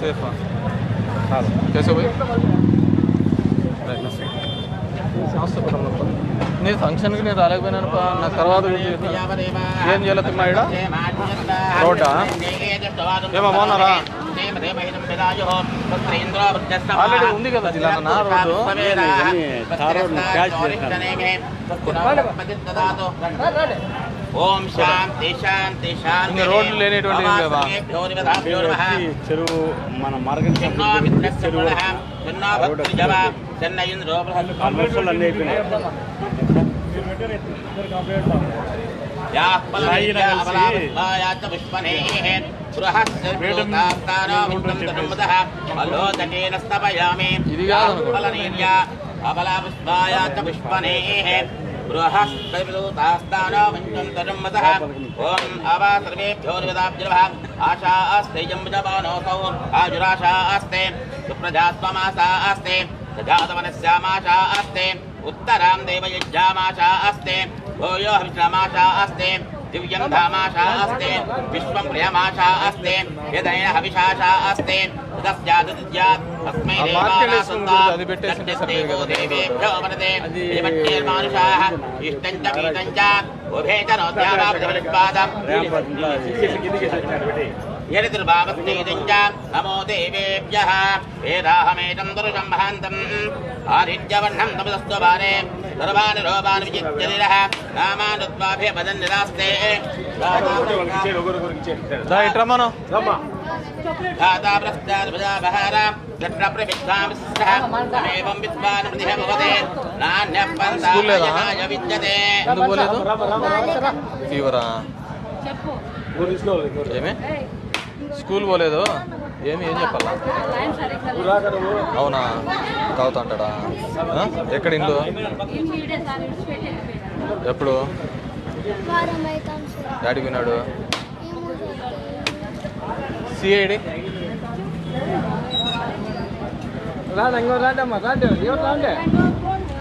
Safe कैसे भाई సమస్య నేను ఫంక్షన్కి నేను రాలేకపోయినాను పా. నాకు తర్వాత గుర్తు చేస్తాను. ఏం చేయాలి తిమ్మా ఈడ రోడ్డా ఏమో బాగున్నారా ఆల్రెడీ ఉంది కదా జిల్లా రోడ్డు ఓం శాంతి శాంతి శాంతి రోడ్లు లేనిటువంటి? చెరువు మన మార్గం ఇది కాదు పుష్పనేః బృహస్పతితాస్తానో మంచంతరమ్మతః ఓం అవా సర్వేభ్యో ఆశా అస్తే జంబజమానోసౌ ఆజురాశా అస్తే సుప్రజాత్వమాసా అస్తే సజాతవనస్యామాశా అస్తే ఉత్తరాం దేవయజ్ఞామాశా అస్తే భూయో హవిష్ణమాశా అస్తే దివ్యం ధామాశా అస్తే విశ్వం ప్రియమాశా అస్తే యదైన హవిషాశా అస్తే తస్యాదుద్యాత్ తస్మై ఆ మార్కెట్ వేసుకుని గురించి అది పెట్టేసింటే సరిపోయేది కదా. దేవేభ్యో వరదే దేవట్యేర్మానుషాः ఇష్టం చ వీతం చ ఉభే చ నోద్యావాదం యరిదుర్భావస్నేదం చ నమో దేవేభ్యः వేదాహమేతం దృశం మహాంతం ఆదిత్యవర్ణం తమదస్తు భారే సర్వాణి లోపాని విజిత్యనిరः నామానుత్వాభే పదం నిరాస్తే దా ఇట్రా మనం धाता प्रस्ताद्भुजाबहार जट्रप्रविद्वांसः तमेवं विद्वान् भवते नान्यः స్కూల్ లేదా? पन्थाय విద్యతే ఎందుకు పోలేదు ఫీవరా చెప్పు ఏమి స్కూల్ పోలేదు ఏమి ఏం చెప్పాలా లైన్ సరిగ్గా అవునా? తాగుతా అంటాడా? ఎక్కడ ఇల్లు ఎప్పుడు? డాడీ విన్నాడు. సిఐడి?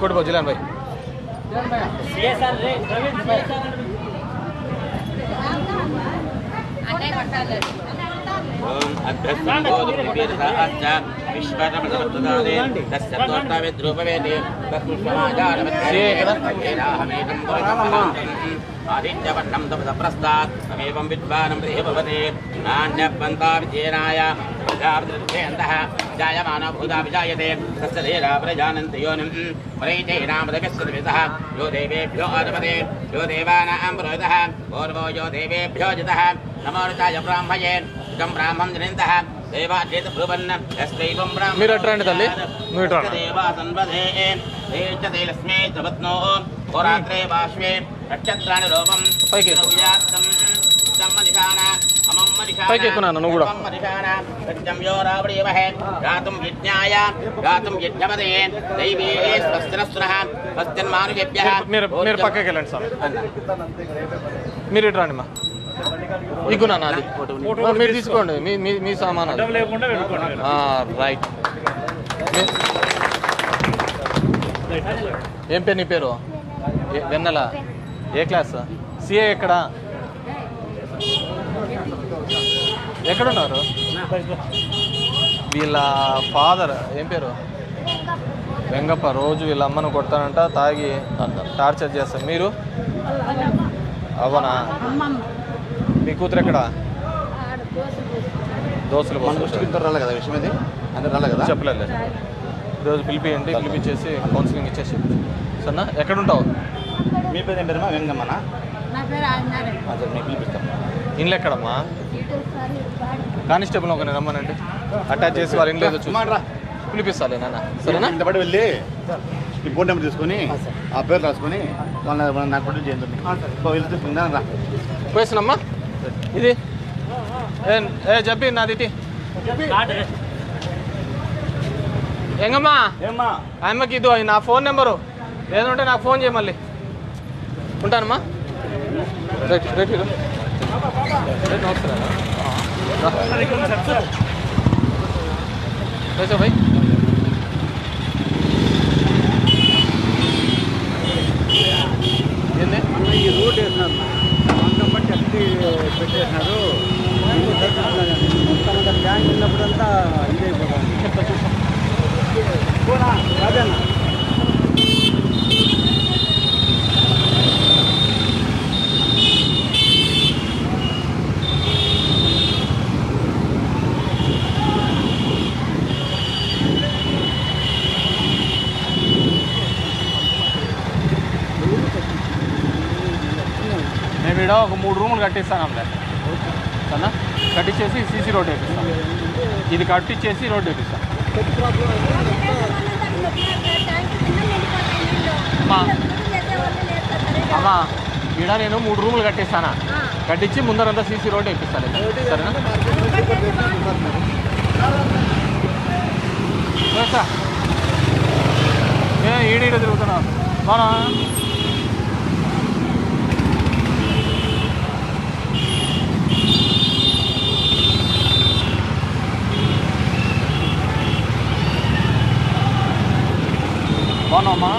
కొట్టుకో జిలాన్ భాయ్ అన్నయ్య విశ్వరమణవృతదానే తస్య తోష్టవిద్రూపవేది తత్పుష్పమాచారమేనాహమేకం పురసమహం ఆదిత్యవర్ణం తపసప్రస్థాత్ తమేవం విద్వానం రేభవతే నాణ్యపంతా విజయనాయ ప్రజాభిదృతేందః జాయమానో భూతా విజాయతే తస్య ధీరా ప్రజానంతి యోనిం పురైతేనామదవిశ్వతమితః యో దేవేభ్యో అర్పతే యో దేవానాం పురోహితః పూర్వో యో దేవేభ్యో జితః నమోరుతాయ బ్రాహ్మయే ఇదం బ్రాహ్మం జనింతః మీరు ఎట్రండి తల్లి? నువ్వు పైకి పైకి ఎక్కున్నాను నువ్వు కూడా. మీరు మీరు పక్కకి వెళ్ళండి సార్ మీరు ఇటు రండి మా? ఇగ్గునా నాది మీరు తీసుకోండి. మీ మీ మీ సామాన్ రైట్. ఏం పేరు నీ పేరు? ఏ- వెన్నెల. ఏ క్లాస్? సిఏ ఎక్కడ? ఎక్కడున్నారు? వీళ్ళ ఫాదర్ ఏం పేరు? వెంగప్ప. రోజు వీళ్ళ అమ్మను కొడతానంట తాగి టార్చర్ చేస్తారు. మీరు? అవనా మీ కూతురు ఎక్కడ? ఆడ దోశ దోస్తులు మన దృష్టికి ఇంత రాలే కదా విషయం ఇది అందరు రాలే కదా? చెప్పలేదు. ఈరోజు పిలిపియండి పిలిపించేసి కౌన్సిలింగ్ ఇచ్చేసి. సరేనా? ఎక్కడ ఉంటావు మీ పేరు ఏం పేరమ్మా వెంగమ్మనా మీకు పిలిపిస్తాం. ఇండ్లు ఎక్కడమ్మా? కానిస్టేబుల్ ఒకరిని రమ్మనండి. అటాచ్ చేసి వాళ్ళ ఇంట్లో ఏదో చూసి పిలిపిస్తాలే నాన్న. సరేనా? ఇంత పాటు వెళ్ళి ఈ ఫోన్ నెంబర్ తీసుకొని ఆ పేరు రాసుకొని వాళ్ళ నాకు చేయండి. తీసుకుందా రా. పోయిస్తున్నామ్మా ఇది. ఏ చెప్పి నాది ఎంగమ్మా? ఆయమ్మకి ఇదో నా ఫోన్ నెంబరు. లేదంటే నాకు ఫోన్ చేయ మళ్ళీ. ఉంటానమ్మా. రైట్ రైట్ ఏంది? ఈ రోడ్ వేస్తున్నారు పెట్టేసినారు. మొత్తం అంతా ట్యాంక్ ఉన్నప్పుడంతా ఇదైపోతుంది. చెప్తా ఈడ ఒక మూడు రూములు కట్టిస్తాను అమ్మ. సరేనా? కట్టించేసి సీసీ రోడ్ వేపిస్తాం. ఇది కట్టించేసి రోడ్ వేపిస్తాం. అమ్మా. అమ్మా ఈడ నేను మూడు రూములు కట్టిస్తానా? కట్టించి ముందరంతా సీసీ రోడ్ వేపిస్తాను సరేనా? సార్. ఏ ఈడీడ తిరుగుతున్నావు. బానా బాగున్నావమ్మా